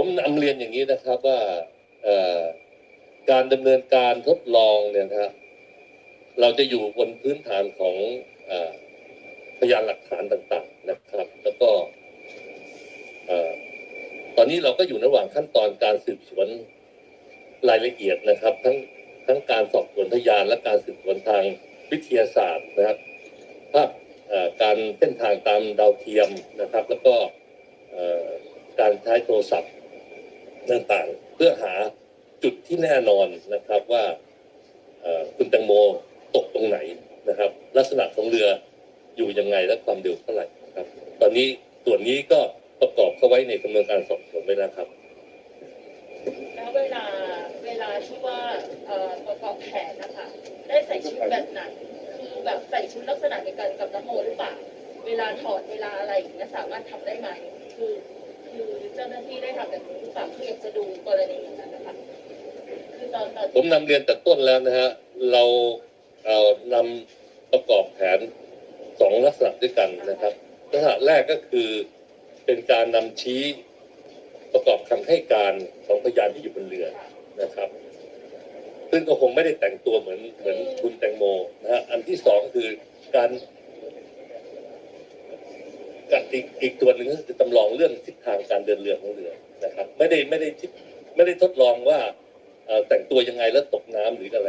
ผมนำเรียนอย่างนี้นะครับว่าเอการดำเนินการทดลองเนี่ยนะครับเราจะอยู่บนพื้นฐานของอพยานหลักฐานต่าง ๆนะครับ แล้วก็ตอนนี้เราก็อยู่ระหว่างขั้นตอนการสืบสวนรายละเอียดนะครับ ทั้งทั้งการสอบสวนพยานและการสืบสวนทางวิทยาศาสตร์นะครับภาพการเส้นทางตามดาวเทียมนะครับ แล้วก็การใช้โทรศัพท์ ต่างๆ เพื่อหาจุดที่แน่นอนนะครับว่าคุณแตงโมตกตรงไหนนะครับ ลักษณะของเรืออยู่ยังไงและความเร็วเท่าไหร่นะครับ ตอนนี้ส่วนนี้ก็ประกอบเข้าไว้ในกระบวนการสอบสวนไว้นะครับแล้วเวลาเวลาที่ว่าประกอบแผนนะคะได้ใส่ชุดแบบไหนคือแบบใส่ชุดลักษณะเดียวกันกับน้ำโมหรือเปล่าเวลาถอดเวลาอะไรอย่างเงี้ยสามารถทำได้ไหมคือ จ้าหน้าที่ได้ทำแบบนี้หรือเปล่อยากจะดูกรณีย่างนั้นนะคะคือตอนตอนผมนำเรียนแต่ต้นแล้วนะฮะ เราเอ่อนำประกอบแผนสองลักษณะด้วยกันนะครับ ลักษณะแรกก็คือเป็นการนำชี้ประกอบคำให้การของพยานที่อยู่บนเรือนะครับ ซึ่งก็คงไม่ได้แต่งตัวเหมือนเหมือนคุณแตงโมนะฮะ อันที่สองคือการ กับอีกอีกตัวหนึ่งก็คือจำลองเรื่องทิศทางการเดินเรือของเรือนะครับ ไม่ได้ไม่ได้ไม่ได้ทดลองว่าแต่งตัวยังไงแล้วตกน้ำหรืออะไร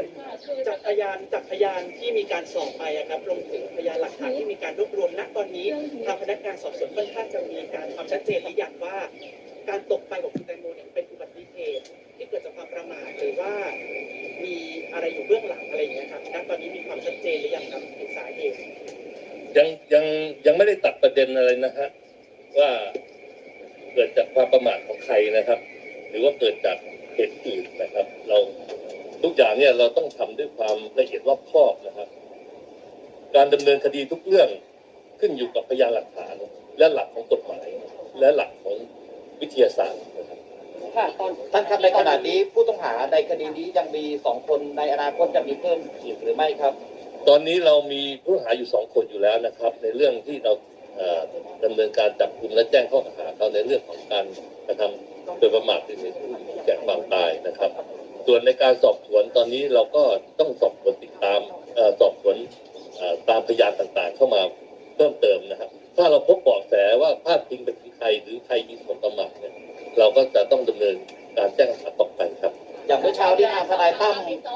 จากพยานจากพยานที่มีการสอบไปอะครับรวมถึงพยานหลักฐานที่มีการรวบรวมณตอนนี้ทางพนักงานสอบสวนค่อนข้างจะมีการความชัดเจนหรือยังว่า การตกไปของคุณแตงโมเนี่ยเป็นอุบัติเหตุที่เกิดจากความประมาทหรือว่ามีอะไรอยู่เบื้องหลังอะไรอย่างเงี้ยครับณตอนนี้มีความชัดเจนหรือยังครับถึงสาเหตุ ยังยังยังไม่ได้ตัดประเด็นอะไรนะฮะว่าเกิดจากความประมาทของใครนะครับ หรือว่าเกิดจากเหตุอื่นนะครับ เราทุกอย่างเนี่ยเราต้องทำด้วยความละเอียดรอบคอบนะครับ การดำเนินคดีทุกเรื่องขึ้นอยู่กับพยานหลักฐาน และหลักของกฎหมาย และหลักของวิทยาศาสตร์นะครับค่ะตอนท่านครับในขณะนี้ผู้ต้องหาในคดีนี้ยังมีสองคนในอนาคตจะมีเพิ่มอีกหรือไม่ครับ ตอนนี้เรามีผู้ต้องหาอยู่สองคนอยู่แล้วนะครับ ในเรื่องที่เราเอ่อดำเนินการจับกุมและแจ้งข้อหาเขาในเรื่องของการกระทำโดยประมาทเป็นเหตุให้แก่ความตายนะครับ ส่วนในการสอบสวนตอนนี้เราก็ต้องสอบสวนติดตามเอ่อสอบสวนเอ่อตามพยานต่างๆ เข้ามาเพิ่มเติมนะครับ ถ้าเราพบเบาะแสว่าพาดพิงไปถึงใครหรือใครมีส่วนประมาทเนี่ยเราก็จะต้องดำเนินการแจ้งข้อหาต่อไปครับ อย่างเมื่อเช้าที่ทางทนายตั้มในซ้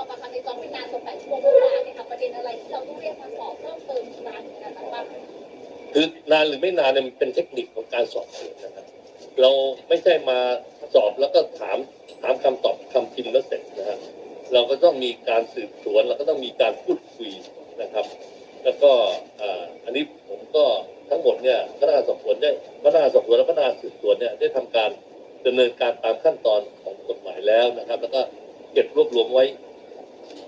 อมาสอบปากคำในซ้อมเป็นนานสงสัยช่วงเมื่อวานเนี่ยค่ะประเด็นอะไรที่เราต้องเรียกมาสอบเพิ่มเติมนานขนาดนั้นบ้างคือนานหรือไม่นานเนี่ยมันเป็นเทคนิคของการสอบสวนนะครับ เราไม่ใช่มาสอบแล้วก็ถามถามคำตอบคำพิมพ์แล้วเสร็จนะฮะเราก็ต้องมีการสืบสวนเราก็ต้องมีการพูดคุยนะครับ แล้วก็อ่าอันนี้ผมก็ทั้งหมดเนี่ยพนักงานสอบสวนเนี่ยพนักงานสอบสวนและพนักงานสืบสวนเนี่ยได้ทำการดำเนินการตามขั้นตอนของกฎหมายแล้วนะครับ แล้วก็เก็บรวบรวมไว้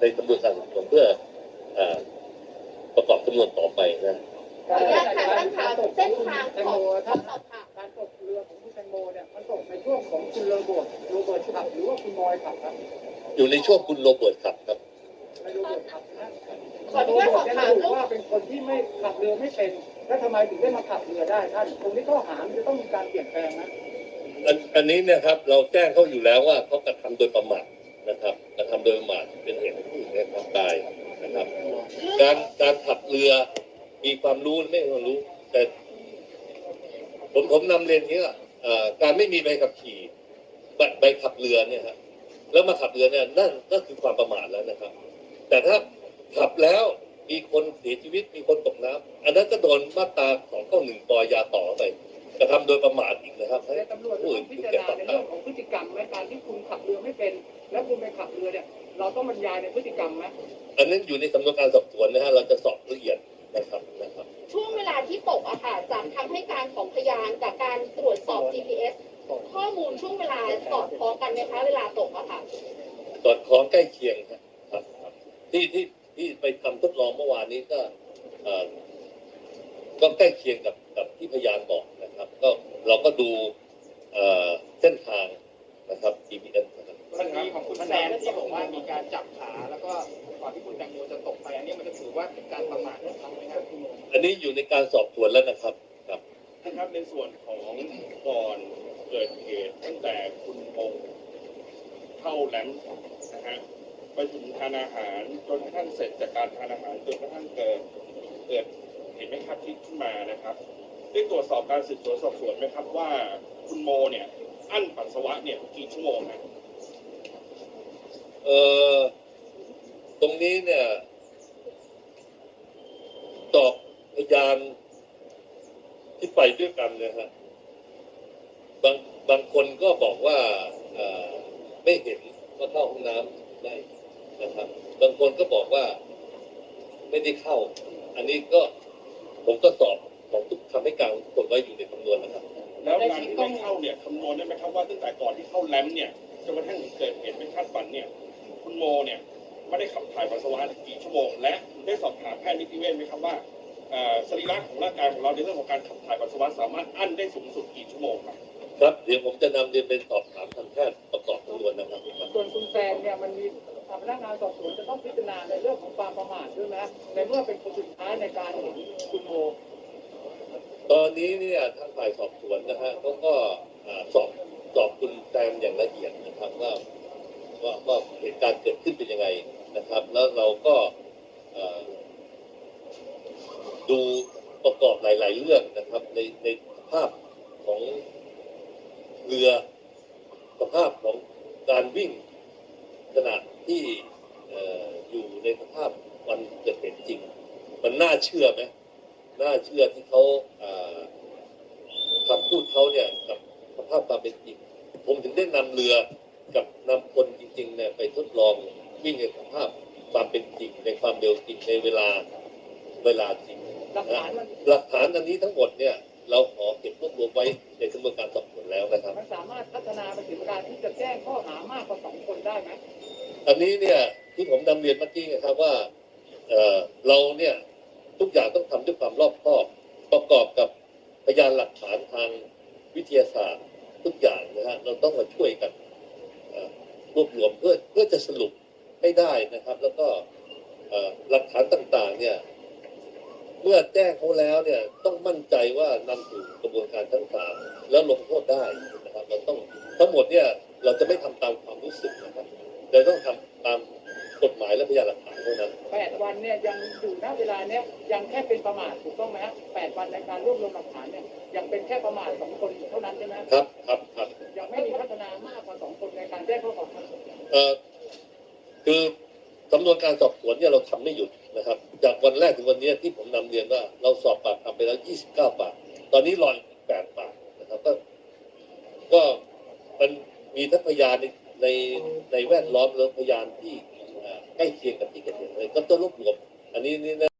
ในสำนวนการสอบสวนเพื่ออ่าประกอบสำนวนต่อไปนะขออนุญาตค่ะท่านคะเส้นทางแตงขอโมงถ้าสอบค่ะการตกเรือของคุณแตงโมเนี่ยมันตกในช่วงของคุณโรเบิร์ตโรเบิร์ตขับหรือว่าคุณบอยขับครับ อยู่ในช่วงคุณโรเบิร์ตขับครับไม่โรเบิร์ตขับนะขออนุญาตสอบถามโรลูเบิร์ตเนี่ยระบุว่าเป็นคนที่ไม่ขับเรือไม่เป็นแล้วทำไมถึงได้มาขับเรือได้ท่านตรงนี้ข้อหามันจะต้องมีการเปลี่ยนแปลงนะอันอันนี้เนี่ยครับเราแจ้งเขาอยู่แล้วว่าเขากระทำโดยประมาท นะครับกระทำโดยประมาทเป็นเหตุให้ผู้อื่นได้ความตายนะครับ การการขับเรือมีความรู้ไม่มีความรู้ แต่ ผมผมนำเรียนอย่างนี้ว่าเอ่อการไม่มีใบขับขี่ใบใบขับเรือเนี่ยฮะแล้วมาขับเรือเนี่ยนั่นก็คือความประมาทแล้วนะครับ แต่ถ้าขับแล้วมีคนเสียชีวิตมีคนตกน้ำอันนั้นก็โดนมาตราของข้อหนึ่งปอยาต่อไป กระทำโดยประมาทอีกนะครับให้แต่ตำรวจผู้ต้อื่อนงพิถึงจารแก่ณาความตาในเรื่อยงของพฤติกรรมไหมการที่คุณขับเรือไม่เป็น แล้วคุณไปขับเรือเนี่ย เราต้องบรรยายในพฤติกรรมไหมอันนั้นอยู่ในสำนวนการสอบสวนนะฮะเราจะสอบละเอียดนะครับนะครับ ช่วงเวลาที่ตกอะค่ะจากคำให้การของพยานกับการตรวจสอบ GPS ข้อมูลช่วงเวลาสอดคล้องกันไหมคะเวลาตกอะค่ะ สอดคล้องใกล้เคียงครับครับครับที่ที่ที่ไปทำทดลองเมื่อวานนี้ก็เอ่อก็ใกล้เคียงกับ กับที่พยานบอกนะครับ ก็เราก็ดูเอ่อเส้นทางนะครับ GPS นะครับกรณีของคุณแซนที่บอกว่ามีการจับขาแล้วก็ก่อนที่คุณแตงโมจะตกไปอันนี้มันจะถือว่าเป็นการประมาทของเขาไหมครับคุณโมอันนี้อยู่ในการสอบสวนแล้วนะครับครับนะครับในส่วนของก่อนเกิดเหตุตั้งแต่คุณพงษ์เข้าแหลมนะฮะไปถึงทานอาหารจนกระทั่งเสร็จจากการทานอาหารจนกระทั่งเกิดเกิดเหตุไม่คาดคิดขึ้นมานะครับ ได้ตรวจสอบการสืบสวนสอบสวนไหมครับว่าคุณโมเนี่ย อั้นปัสสาวะเนี่ยกี่ชั่วโมงนะเอ่อตรงนี้เนี่ย ตอบพยานที่ไปด้วยกันนะฮะบางบางคนก็บอกว่าไม่เห็นว่าเข้าห้องน้ำได้นะครับ บางคนก็บอกว่าไม่ได้เข้า อันนี้ก็ผมก็สอบ ของทุกคำให้การกดไว้อยู่ในคำนวณนะครับ แล้วการที่ไม่เข้าเนี่ยคำนวณได้ไหมครับว่าตั้งแต่ก่อนที่เข้าแลมเนี่ยจนกระทั่งเกิดเหตุไม่คาดฝันเนี่ย คุณโมเนี่ยไม่ได้ขับถ่ายปัสสาวะกี่ชั่วโมง และได้สอบถามแพทย์นิติเวชไหมครับว่าเอ่อสรีระของร่างกายของเราในเรื่องของการขับถ่ายปัสสาวะสามารถอั้นได้สูงสุดกี่ชั่วโมงครับครับเดี๋ยวผมจะนำเรียนไปสอบถามทางแพทย์ประกอบคำนวณนะครับ ส่วนคุณแซนเนี่ยมันมีพนักงานสอบสวนจะต้องพิจารณาในเรื่องของความประมาทด้วยนะในเมื่อเป็นคนสุดท้ายในการเห็นคุณโม ตอนนี้เนี่ยทางฝ่ายสอบสวนนะฮะเขาก็สอบสอบคุณแซมอย่างละเอียดนะครับว่าว่าว่าเหตุการณ์เกิดขึ้นเป็นยังไงนะครับ แล้วเราก็ดูประกอบหลาย ๆ เรื่องนะครับ ในในภาพของเรือสภาพของการวิ่งขณะที่เอ่อยู่ในสภาพวันเกิดเหตุจริง มันน่าเชื่อไหม น่าเชื่อที่เขาอ่าคำพูดเขาเนี่ยกับสภาพความเป็นจริง ผมถึงได้นำเรือกับนำคนจริงๆเนี่ยไปทดลองวิ่งในสภาพความเป็นจริงในความเร็วจริงในเวลาเวลาจริงหลักฐานมันหลักฐานอันนี้ทั้งหมดเนี่ยเราขอเก็บรวบรวมไว้ในกระบวนการสอบสวนแล้วนะครับมันสามารถพัฒนาไปถึงการที่จะแจ้งข้อหามากกว่าสองคนได้ไหมอันนี้เนี่ยที่ผมนำเรียนเมื่อกี้นะครับว่าเอ่อเราเนี่ย ทุกอย่างต้องทำด้วยความรอบคอบ ประกอบกับพยานหลักฐานทางวิทยาศาสตร์ ทุกอย่างนะฮะเราต้องมาช่วยกันรวบรวมเพื่อเพื่อจะสรุปให้ได้นะครับ แล้วก็หลักฐานต่างๆเนี่ยเมื่อแจ้งเขาแล้วเนี่ยต้องมั่นใจว่านำสู่กระบวนการทั้งสามแล้วลงโทษได้นะครับเราต้องทั้งหมดเนี่ยเราจะไม่ทำตามความรู้สึกนะครับเราต้องทำตาม กฎหมายและพยานหลักฐานเท่านั้นแปดวันเนี่ยยังอยู่ณเวลาเนี้ยยังแค่เป็นประมาทถูกต้องไหมฮะแปดวันในการรวบรวมหลักฐานเนี่ยยังเป็นแค่ประมาทสองคนเท่านั้นใช่ไหมฮะครับครับครับยังไม่มีพัฒนามากกว่าสองคนในการแจ้งข้อกล่าวหาเอ่อคือสำนวนการสอบสวนเนี่ยเราทำไม่หยุดนะครับ จากวันแรกถึงวันนี้ที่ผมนำเรียนว่า เราสอบปากคำไปแล้ว 29 ปาก ตอนนี้รออีก8ปากนะครับก็ก็มันมีทั้งพยานในในในแวดล้อมและพยานที่เอ่อ ใกล้เคียงกับที่เกิดเหตุเลยก็ต้องรวบรวมอันนี้นี่นะ